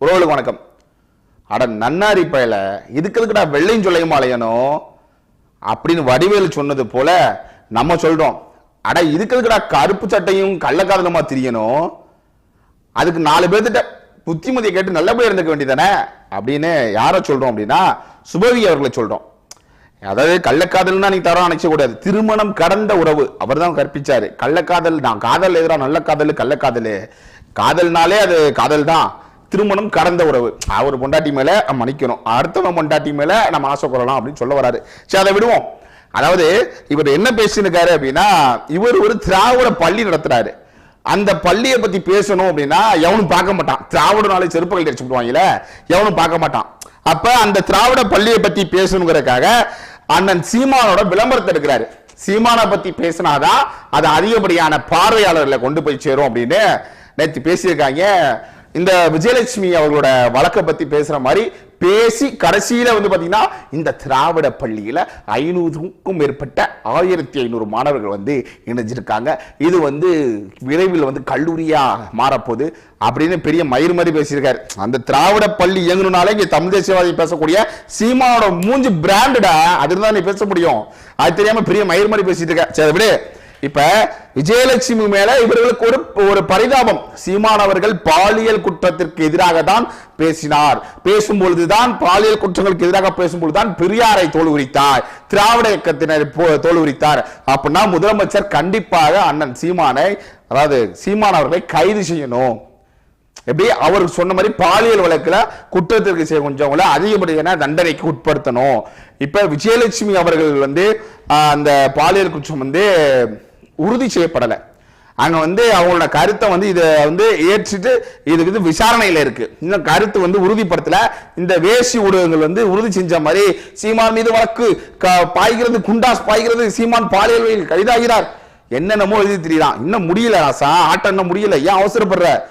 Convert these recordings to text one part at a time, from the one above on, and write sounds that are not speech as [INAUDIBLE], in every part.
உறவுகளுக்கு வணக்கம். அட நன்னாரி பயல இதுக்கு எதுக்குடா வெள்ளையும் சொல்லையும் அலையணும்? அப்படின்னு வடிவேலு சொன்னது போல நம்ம சொல்றோம். அட இதுக்கு எதுக்குடா கருப்பு சட்டையும் கள்ளக்காதலுமா திரியணும்? அதுக்கு நாலு பேர்த்திட்ட புத்திமதியை கேட்டு நல்லபடியாக இருந்துக்க வேண்டியதானே அப்படின்னு யாரை சொல்றோம் அப்படின்னா சுபவி அவர்களை சொல்றோம். அதாவது கள்ளக்காதல்னா நீ தரம் நினைச்ச கூடாது. திருமணம் கடந்த உறவு. அவர் தான் கற்பிச்சாரு. கள்ளக்காதல் தான். காதல் எதிராக நல்ல காதல் கள்ளக்காதல். காதல்னாலே அது காதல் தான் திருமணம் கடந்த உறவு. அவர் பொண்டாட்டி மேல நம்ம மன்னிக்கணும் அடுத்தவன் பொண்டாட்டி மேல நம்ம ஆசை கொள்ளலாம் அப்படின்னு சொல்ல வராரு. சரி அதை விடுவோம். அதாவது இவர் என்ன பேசியிருக்காரு அப்படின்னா இவர் ஒரு திராவிட பள்ளி நடத்துறாரு. அந்த பள்ளியை பத்தி பேசணும் அப்படின்னா எவனும் பார்க்க மாட்டான். திராவிடனாலே செருப்புகள் அடிச்சு விடுவாங்கல்ல எவனும் பார்க்க மாட்டான். அப்ப அந்த திராவிட பள்ளியை பத்தி பேசணுங்கிறதுக்காக அண்ணன் சீமானோட விளம்பரத்தை எடுக்கிறாரு. சீமானை பத்தி பேசினாதான் அது அதிகப்படியான பார்வையாளர்களை கொண்டு போய் சேரும் அப்படின்னு நேற்று பேசியிருக்காங்க. இந்த விஜயலட்சுமி அவர்களோட வழக்கை பத்தி பேசுற மாதிரி பேசி கடைசியில வந்து பாத்தீங்கன்னா இந்த திராவிட பள்ளியில ஐநூறுக்கும் மேற்பட்ட ஆயிரத்தி ஐநூறு மாணவர்கள் வந்து இணைஞ்சிருக்காங்க. இது வந்து விரைவில் வந்து கல்லூரியா மாறப்போகுது அப்படின்னு பெரிய மயிர் மாதிரி பேசியிருக்காரு. அந்த திராவிட பள்ளி இயங்கணும்னாலே இங்க தமிழ் தேசியவாதி பேசக்கூடிய சீமாவோட மூஞ்சி பிராண்டடா அதுதான் நீ பேச முடியும். அது தெரியாம பெரிய மயிர் மாதிரி பேசிட்டு இருக்க. சரி விடு. இப்ப விஜயலட்சுமி மேல இவர்களுக்கு ஒரு ஒரு பரிதாபம். சீமான் அவர்கள் பாலியல் குற்றத்திற்கு எதிராக தான் பேசினார். பேசும்பொழுதுதான் பாலியல் குற்றங்களுக்கு எதிராக பேசும்பொழுதுதான் பெரியாரை தோல் உரித்தார். திராவிட இயக்கத்தினர் போ- தோல் உரித்தார். அப்படின்னா முதலமைச்சர் கண்டிப்பாக அண்ணன் சீமானை அதாவது சீமான் அவர்களை கைது செய்யணும். எப்படி? அவர் சொன்ன மாதிரி பாலியல் வழக்கில் குற்றத்திற்கு செய்ய கொஞ்சவங்கள அதிகப்படியான தண்டனைக்கு உட்படுத்தணும். இப்போ விஜயலட்சுமி அவர்கள் வந்து அந்த பாலியல் குற்றம் வந்து உறுதி செய்யப்படலை. அங்கே வந்து அவங்களோட கருத்தை வந்து இதை வந்து ஏற்றிட்டு இதுக்கு வந்து விசாரணையில் இருக்குது இன்னும் கருத்து வந்து உறுதிப்படுத்தலை. இந்த வேசி ஊடகங்கள் வந்து உறுதி செஞ்ச மாதிரி சீமான் மீது வழக்கு க- பாய்கிறது குண்டாஸ் பாய்கிறது சீமான் பாலியல் வகையில் கைதாகிறார். என்னென்னமோ எழுதி தெரியலாம் இன்னும் முடியல ராசா. ஆட்டம் இன்னும் முடியல. ஏன் அவசரப்படுற?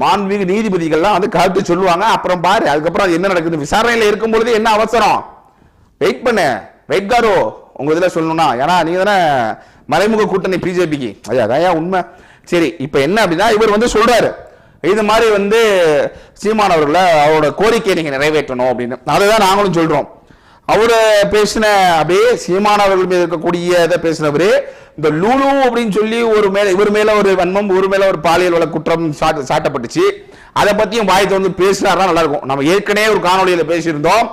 மாண்புமிகு நீதிபதிகள்லாம் வந்து கருத்து சொல்லுவாங்க. அப்புறம் பாரு அதுக்கப்புறம் அது என்ன நடக்குது? விசாரணையில் இருக்கும் பொழுது என்ன அவசரம்? வெயிட் பண்ணு. வெயிட் காரோ உங்க இதில் சொல்லணும்னா. ஏன்னா நீங்க தானே மறைமுக கூட்டணி பிஜேபிக்கு. ஐயா அதான் உண்மை. சரி இப்போ என்ன அப்படின்னா இவர் வந்து சொல்றாரு. இது மாதிரி வந்து சீமான் அவர்களை அவரோட கோரிக்கையை நீங்க நிறைவேற்றணும் அப்படின்னு. அதுதான் நாங்களும் சொல்றோம். அவர் பேசின அப்படியே சீமான் அவர்கள் மீது இருக்கக்கூடிய இதை பேசினவர் இந்த லூலு அப்படின்னு சொல்லி ஒரு மேல இவர் மேல ஒரு வன்மம் ஒரு மேல ஒரு பாலியல் வள குற்றம் சாட்டப்பட்டுச்சு. அதை பத்தியும் வாய் திறந்து பேசினார்னா நல்லா இருக்கும். நம்ம ஏற்கனவே ஒரு காணொலியில் பேசியிருந்தோம்.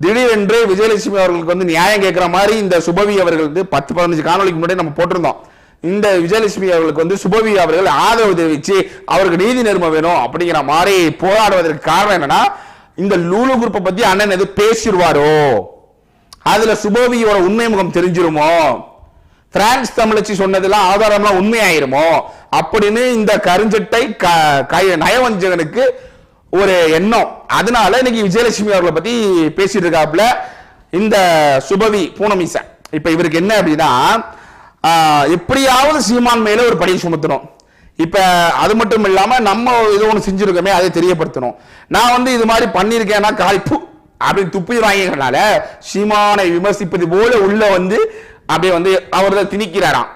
திடீரென்று விஜயலட்சுமி அவர்களுக்கு வந்து நியாயம் கேட்குற மாதிரி இந்த சுபவி அவர்கள் வந்து பத்து பதினஞ்சு காணொளிக்கு முன்னாடி நம்ம போட்டிருந்தோம். இந்த விஜயலட்சுமி அவர்களுக்கு வந்து சுபவி அவர்கள் ஆதரவு தெரிவித்து அவருக்கு நீதி நேர்மை வேணும் அப்படிங்கிற மாதிரி போராடுவதற்கு காரணம் என்னன்னா இந்த லூலு குரூப்பை பத்தி அண்ணன் எது பேசிடுவாரோ? அதுல சுபவியோட உண்மை முகம் தெரிஞ்சிருமோ? பிரான்ஸ் தமிழச்சி சொன்னதெல்லாம் ஆதாரம்லாம் உண்மையாயிருமோ? அப்படின்னு இந்த கருஞ்சட்டை க- நயவஞ்சகனுக்கு ஒரு எண்ணம். அதனால இன்னைக்கு விஜயலட்சுமி அவர்களை பத்தி பேசிட்டு இருக்காப்புல. இந்த சுபவி பூனமிச. இப்ப இவருக்கு என்ன அப்படின்னா எப்படியாவது சீமான் மேல ஒரு பழி சுமத்தணும். இப்ப அது மட்டும் இல்லாம நம்ம இது ஒண்ணு செஞ்சிருக்கோமே அதை தெரியப்படுத்தணும். நான் வந்து இது மாதிரி பண்ணிருக்கேன்னா காய்ப்பு அப்படின்னு துப்பி வாங்கிக்கிறனால சீமானை விமர்சிப்பது போல உள்ள வந்து அப்படியே வந்து அவர்தான் திணிக்கிறாராம்.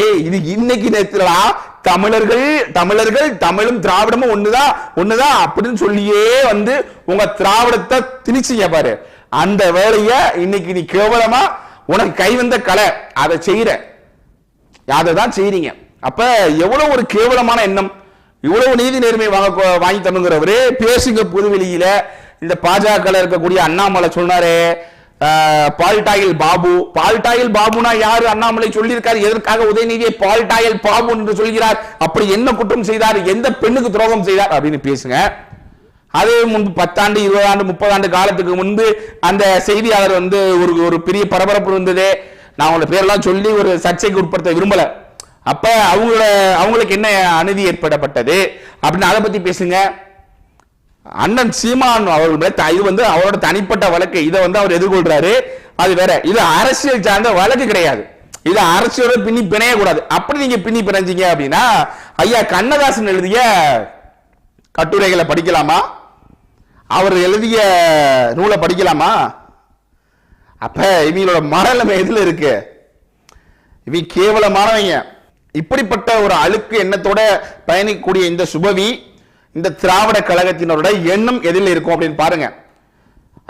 ஏய் இது இன்னைக்கு நேரத்துலடா தமிழர்கள் தமிழர்கள் தமிழும் திராவிடமும் ஒண்ணுதான் ஒண்ணுதான் அப்படின்னு சொல்லியே வந்து உங்க திராவிடத்தை திணிச்சிங்க பாரு. அந்த வேலைய இன்னைக்கு நீ கேவலமா உனக்கு கை வந்த கலை. அதை செய்யற. அதை தான் செய்றீங்க. அப்ப எவ்வளவு ஒரு கேவலமான எண்ணம். இவ்வளவு நீதி நேர்மை வாங்க வாங்கி தருங்கிறவரு பேசுங்க புதுவெளியில. இந்த பாஜக இருக்கக்கூடிய அண்ணாமலை சொன்னாரு பால்டாயில் பாபு. பால்டாயில் பாபுனா யாரு? அண்ணாமலை சொல்லியிருக்காரு. எதற்காக உதயநிதியை பால்டாயில் பாபு என்று சொல்கிறார்? அப்படி என்ன குற்றம் செய்தார்? எந்த பெண்ணுக்கு துரோகம் செய்தார்? அப்படின்னு பேசுங்க. அது முன்பு பத்தாண்டு இருபது ஆண்டு முப்பது ஆண்டு காலத்துக்கு முன்பு அந்த செய்தியாளர் வந்து ஒரு ஒரு பெரிய பரபரப்பு இருந்தது. நான் அவங்கள பேரெல்லாம் சொல்லி ஒரு சர்ச்சைக்கு உட்படுத்த விரும்பல. அப்ப அவங்களோட அவங்களுக்கு என்ன அநீதி ஏற்படப்பட்டது? அப்படின்னு அதை பத்தி பேசுங்க. அண்ணன் சீமான் அவர்கள் இது வந்து அவரோட தனிப்பட்ட வழக்கு. இதை வந்து அவர் எதிர்கொள்றாரு. அது வேற. இது அரசியல் சார்ந்த வழக்கு கிடையாது. இது அரசியலோட பின்னி பிணைய கூடாது அப்படி நீங்க பின்னி பிணைஞ்சீங்க அப்படின்னா ஐயா கண்ணதாசன் எழுதிய கட்டுரைகளை படிக்கலாமா? அவர் எழுதிய நூலை படிக்கலாமா? அப்ப இவங்களோட மரலம் எதுல இருக்கு? இவங்க கேவலமானவங்க. இப்படிப்பட்ட ஒரு அழுக்கு எண்ணத்தோட பயணிக்கக்கூடிய இந்த சுபவி இந்த திராவிட கழகத்தினரோட எண்ணம் எதில் இருக்கும் அப்படின்னு பாருங்க.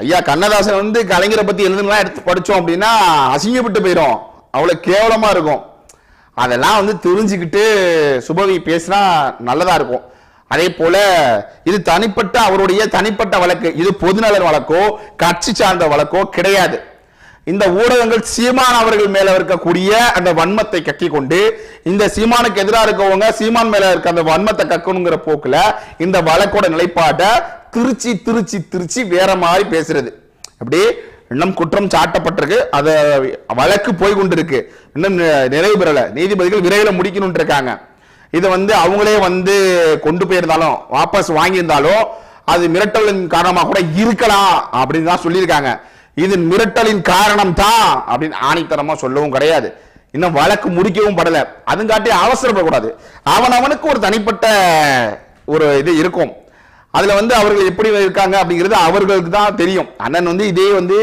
ஐயா கண்ணதாசன் வந்து கலைஞரை பத்தி எழுதுனா எடுத்து படிச்சோம் அப்படின்னா அசிங்கப்பட்டு போயிடும் அவ்வளவு கேவலமா இருக்கும். அதெல்லாம் வந்து தெரிஞ்சுக்கிட்டு சுபவி பேசினா நல்லதா இருக்கும். அதே போல இது தனிப்பட்ட அவருடைய தனிப்பட்ட வழக்கு. இது பொதுநலன் வழக்கோ கட்சி சார்ந்த வழக்கோ கிடையாது. இந்த ஊடகங்கள் சீமான் அவர்கள் மேல இருக்கக்கூடிய அந்த வன்மத்தை கக்கி கொண்டு இந்த சீமானுக்கு எதிராக இருக்கவங்க சீமான் மேல இருக்க அந்த வன்மத்தை கக்கணுங்கிற போக்குல இந்த வழக்கோட நிலைப்பாட்டை திருச்சி திருச்சி திருச்சி வேற மாதிரி பேசுறது. அப்படி இன்னும் குற்றம் சாட்டப்பட்டிருக்கு. அத வழக்கு போய் கொண்டிருக்கு. இன்னும் நிறைவு பெறல. நீதிபதிகள் விரைவில் முடிக்கணும்னு இருக்காங்க இதை வந்து அவங்களே வந்து கொண்டு போயிருந்தாலும் வாபஸ் வாங்கியிருந்தாலும் அது மிரட்டலின் காரணமாக கூட இருக்கலாம் அப்படின்னு தான் சொல்லியிருக்காங்க. இது மிரட்டலின் காரணம் தான் அப்படின்னு ஆணித்தனமா சொல்லவும் கிடையாது. இன்னும் வழக்கு முடிக்கவும் படல. அதுங்காட்டி அவசரப்படக்கூடாது. அவன் அவனுக்கு ஒரு தனிப்பட்ட ஒரு இது இருக்கும். அதில் வந்து அவர்கள் எப்படி இருக்காங்க அப்படிங்கிறது அவர்களுக்கு தான் தெரியும். அண்ணன் வந்து இதே வந்து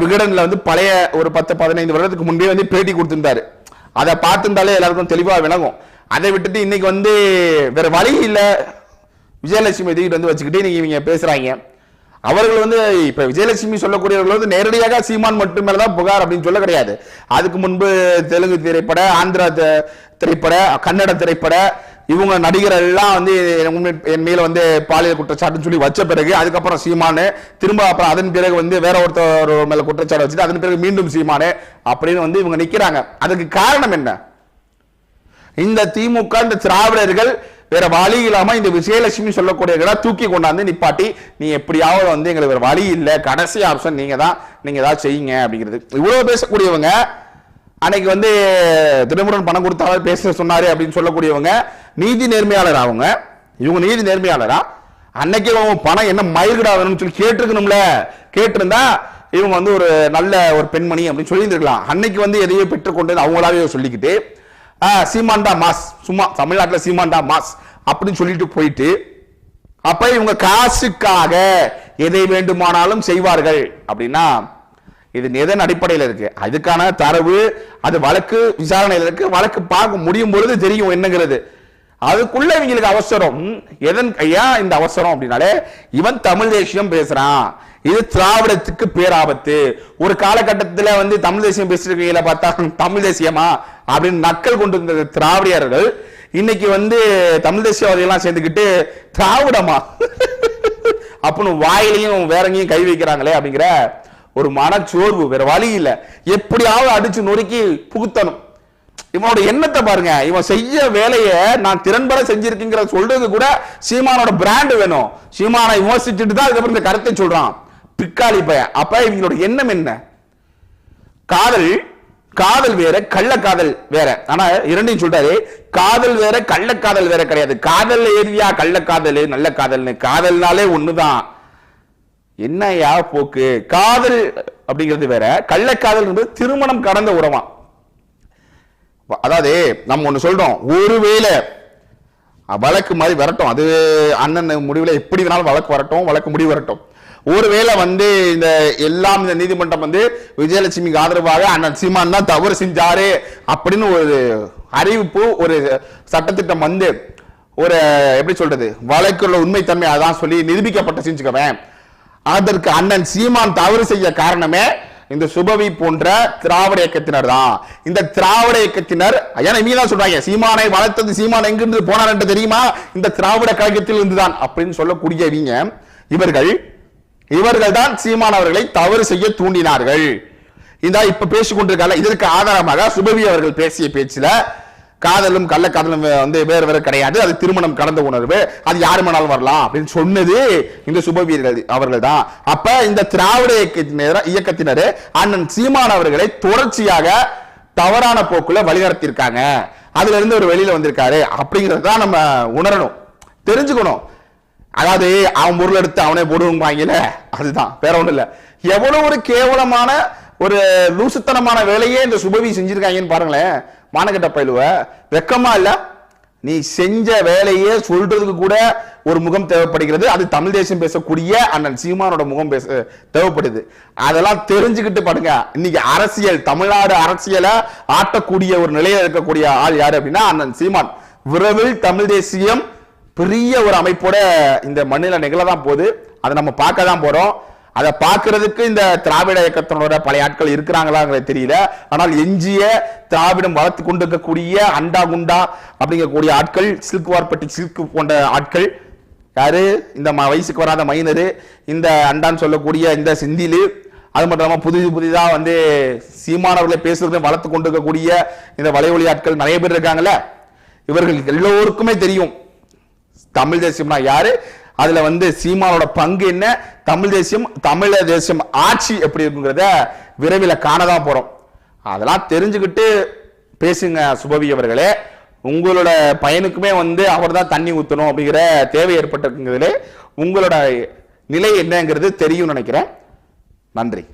விகடனில் வந்து பழைய ஒரு பத்து பதினைந்து வருடத்துக்கு முன்பே வந்து பேட்டி கொடுத்துருந்தாரு. அதை பார்த்துருந்தாலே எல்லாருக்கும் தெளிவாக விளங்கும். அதை விட்டுட்டு இன்னைக்கு வந்து வேற வழி இல்லை. விஜயலட்சுமி தூக்கிட்டு வந்து வச்சுக்கிட்டு நீங்கள் இவங்க பேசுகிறாங்க அவர்கள் வந்து இப்ப விஜயலட்சுமி சொல்லக்கூடியவர்கள் வந்து நேரடியாக சீமான் மட்டும் மேலதான் புகார் அப்படின்னு சொல்ல கிடையாது. அதுக்கு முன்பு தெலுங்கு திரைப்பட ஆந்திரா திரைப்பட கன்னட திரைப்பட இவங்க நடிகர் எல்லாம் வந்து உண்மை- என் மேல வந்து பாலியல் குற்றச்சாட்டுன்னு சொல்லி வச்ச பிறகு அதுக்கப்புறம் சீமானு திரும்ப அப்புறம் அதன் பிறகு வந்து வேற ஒருத்தர் மேல குற்றச்சாட்டு வச்சுட்டு அதன் பிறகு மீண்டும் சீமானு அப்படின்னு வந்து இவங்க நிக்கிறாங்க. அதுக்கு காரணம் என்ன? இந்த திமுக இந்த திராவிடர்கள் வேற வழி இல்லாம இந்த விஜயலட்சுமி சொல்லக்கூடியவங்கள தூக்கி கொண்டாந்து நிப்பாட்டி நீ எப்படியாவது வந்து எங்களுக்கு வேற வழி இல்லை கடைசி ஆப்ஷன் நீங்க தான் நீங்க ஏதாவது செய்யுங்க அப்படிங்கிறது. இவ்வளவு பேசக்கூடியவங்க அன்னைக்கு வந்து திருமுருகன் பணம் கொடுத்தாலும் பேச சொன்னாரு அப்படின்னு சொல்லக்கூடியவங்க நீதி நேர்மையாளர் அவங்க. இவங்க நீதி நேர்மையாளரா? அன்னைக்கே அவங்க பணம் என்ன மயிர்கிடாதுன்னு சொல்லி கேட்டிருக்கணும்ல. கேட்டிருந்தா இவங்க வந்து ஒரு நல்ல ஒரு பெண்மணி அப்படின்னு சொல்லியிருந்திருக்கலாம். அன்னைக்கு வந்து எதையோ பெற்றுக்கொண்டு அவங்களாவே சொல்லிக்கிட்டு ஆ, மாஸ். சும்மா தமிழ்நாட்டில் சீமாண்டா மாஸ் அப்படின்னு சொல்லிட்டு போயிட்டு அப்ப இவங்க காசுக்காக எதை வேண்டுமானாலும் செய்வார்கள். அப்படின்னா இது எதன் அடிப்படையில் இருக்கு. அதுக்கான தரவு அது வழக்கு விசாரணையில் இருக்கு. வழக்கு பார்க்க முடியும் பொழுது தெரியும் என்னங்கிறது. அதுக்குள்ள இவங்களுக்கு அவசரம். எதன் ஏன் இந்த அவசரம் அப்படின்னாலே இவன் தமிழ் தேசியம் பேசுறான். இது திராவிடத்துக்கு பேராபத்து. ஒரு காலகட்டத்தில் வந்து தமிழ் தேசியம் பேசிருக்கீங்கள பார்த்தா [LAUGHS] தமிழ் தேசியமா? அப்படின்னு நக்கல் கொண்டு இருந்த திராவிடியர்கள் இன்னைக்கு வந்து தமிழ் தேசியவாதிகள்லாம் சேர்ந்துக்கிட்டு திராவிடமா? அப்படின்னு வாயிலையும் வேறங்கேயும் கை வைக்கிறாங்களே அப்படிங்கிற ஒரு மனச்சோர்வு வேற வழி இல்லை. எப்படியாவது அடிச்சு நொறுக்கி புகுத்தணும். இவனோட எண்ணத்தை பாருங்க. இவன் செய்ய வேலையை நான் திறன்பட செஞ்சிருக்கீங்கிற சொல்றது கூட சீமானோட பிராண்ட் வேணும். சீமானை விமர்சிச்சுட்டு தான் அதுக்கப்புறம் இந்த கருத்தை சொல்றான். பிக்காளி பையன். அப்ப இவங்களோட எண்ணம் என்ன? காதல் காதல் வேற கள்ளக்காதல் வேற. ஆனா இரண்டையும் சொல்றாரு காதல் வேற கள்ளக்காதல் வேற கிடையாது. காதல் ஏரியா கள்ளக்காதல் நல்ல காதல்னு. காதல்னாலே ஒண்ணுதான். என்னையா போக்கு? காதல் அப்படிங்கிறது வேற கள்ளக்காதல் திருமணம் கடந்த உறவா? அதாவது நம்ம ஒண்ணு சொல்றோம் ஒருவேளை வழக்கு மாதிரி வரட்டும். அது அண்ணன் முடிவில் எப்படி வேணாலும் வழக்கு வரட்டும் வழக்கு முடிவு வரட்டும். ஒருவேளை வந்து இந்த எல்லாம் இந்த நீதிமன்றம் வந்து விஜயலட்சுமிக்கு ஆதரவாக அண்ணன் சீமான் தான் தவறு செஞ்சாரு அப்படின்னு ஒரு அறிவிப்பு ஒரு சட்டத்திட்டம் வந்து ஒரு எப்படி சொல்றது வழக்குள்ள உண்மைத்தன்மை அதான் சொல்லி நிரூபிக்கப்பட்ட செஞ்சுக்கவேன் அதற்கு அண்ணன் சீமான் தவறு செய்ய காரணமே இந்த சுபவி போன்ற திராவிட இயக்கத்தினர் தான். இந்த திராவிட இயக்கத்தினர் ஏன்னா இவங்க தான் சொல்றாங்க சீமானை வளர்த்தது சீமான் எங்கிருந்து போனார் என்று தெரியுமா? இந்த திராவிட கழகத்தில் இருந்துதான் அப்படின்னு சொல்லக்கூடியவங்க. இவர்கள் இவர்கள் தான் சீமான் அவர்களை தவறு செய்ய தூண்டினார்கள். இந்த இப்ப பேசிக்கொண்டிருக்காங்கல்ல இதற்கு ஆதாரமாக சுபவி அவர்கள் பேசிய பேச்சுல காதலும் கள்ளக்காதலும் வந்து வேறு வேறு கிடையாது. அது திருமணம் கடந்த உணர்வு. அது யாரு வேணாலும் வரலாம் அப்படின்னு சொன்னது இந்த சுபவீரர்கள் அவர்கள் தான் அப்ப இந்த திராவிட இயக்கத்தினர் இயக்கத்தினர் அண்ணன் சீமான் அவர்களை தொடர்ச்சியாக தவறான போக்குல வழிநடத்தியிருக்காங்க. அதுல இருந்து ஒரு வெளியில வந்திருக்காரு. அப்படிங்கறத தான் நம்ம உணரணும் தெரிஞ்சுக்கணும். அதாவது அவன் பொருள் எடுத்து அவனே போடுவாங்கல்ல? அதுதான். வேற ஒண்ணும் இல்ல. எவ்வளவு ஒரு கேவலமான ஒரு லூசுத்தனமான வேலையே இந்த சுபவி செஞ்சிருக்காங்கன்னு பாருங்களேன் மானக்கட்ட பயிலுவ வெக்கமா இல்ல. நீ செஞ்ச வேலையே சொல்றதுக்கு கூட ஒரு முகம் தேவைப்படுகிறது. அது தமிழ் தேசம் பேசக்கூடிய அண்ணன் சீமானோட முகம் பேச தேவைப்படுது. அதெல்லாம் தெரிஞ்சுக்கிட்டு பாருங்க. இன்னைக்கு அரசியல் தமிழ்நாடு அரசியலை ஆட்டக்கூடிய ஒரு நிலையில இருக்கக்கூடிய ஆள் யாரு அப்படின்னா அண்ணன் சீமான். விரைவில் தமிழ் தேசியம் பெரிய ஒரு அமைப்போட இந்த மண்ணில் நிகழ தான் போகுது. அதை நம்ம பார்க்க தான் போகிறோம் அதை பார்க்கறதுக்கு இந்த திராவிட இயக்கத்தினோட பழைய ஆட்கள் இருக்கிறாங்களாங்கிறது தெரியல. ஆனால் எஞ்சிய திராவிடம் வளர்த்து கொண்டு இருக்கக்கூடிய அண்டா குண்டா அப்படிங்கக்கூடிய ஆட்கள் சில்க் வார்பட்டி சில்க் போன்ற ஆட்கள் யாரு? இந்த ம- வயசுக்கு வராத மைனரு இந்த அண்டான்னு சொல்லக்கூடிய இந்த சிந்திலு அது மட்டும் இல்லாமல் புதிது புதிதாக வந்து சீமானவர்களை பேசுறதை வளர்த்து கொண்டு இருக்கக்கூடிய இந்த வலைவழி ஆட்கள் நிறைய பேர் இருக்காங்கல்ல? இவர்கள் எல்லோருக்குமே தெரியும். தமிழ் தேசியம்னா யாரு? அதுல வந்து சீமானோட பங்கு என்ன? தமிழ் தேசியம் தமிழ தேசியம் ஆட்சி எப்படி இருக்குங்கிறத விரைவில் காணதான் போறோம். அதெல்லாம் தெரிஞ்சுக்கிட்டு பேசுங்க சுபவி அவர்களே. உங்களோட பையனுக்குமே வந்து அவர் தான் தண்ணி ஊற்றணும் அப்படிங்கிற தேவை ஏற்பட்டிருக்குங்கிறதுல உங்களோட நிலை என்னங்கிறது தெரியும் நினைக்கிறேன். நன்றி.